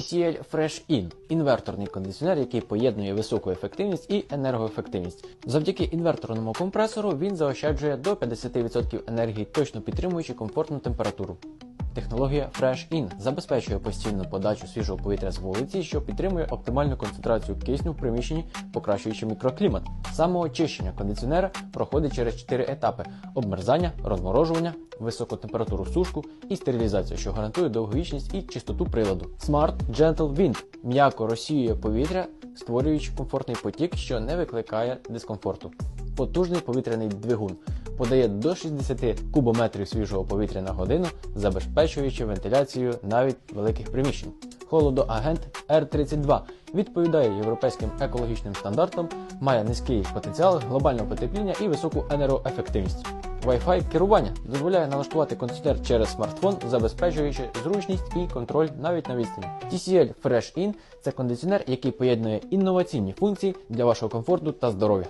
TCL Fresh In – інверторний кондиціонер, який поєднує високу ефективність і енергоефективність. Завдяки інверторному компресору він заощаджує до 50% енергії, точно підтримуючи комфортну температуру. Технологія Fresh In забезпечує постійну подачу свіжого повітря з вулиці, що підтримує оптимальну концентрацію кисню в приміщенні, покращуючи мікроклімат. Самоочищення кондиціонера проходить через 4 етапи: обмерзання, розморожування, високу температуру сушку і стерилізацію, що гарантує довговічність і чистоту приладу. Smart Gentle Wind м'яко розсіює повітря, створюючи комфортний потік, що не викликає дискомфорту. Потужний повітряний двигун подає до 60 кубометрів свіжого повітря на годину, забезпечуючи вентиляцію навіть великих приміщень. Холодоагент R32 відповідає європейським екологічним стандартам, має низький потенціал глобального потепління і високу енергоефективність. Wi-Fi керування дозволяє налаштувати кондиціонер через смартфон, забезпечуючи зручність і контроль навіть на відстані. TCL Fresh In – це кондиціонер, який поєднує інноваційні функції для вашого комфорту та здоров'я.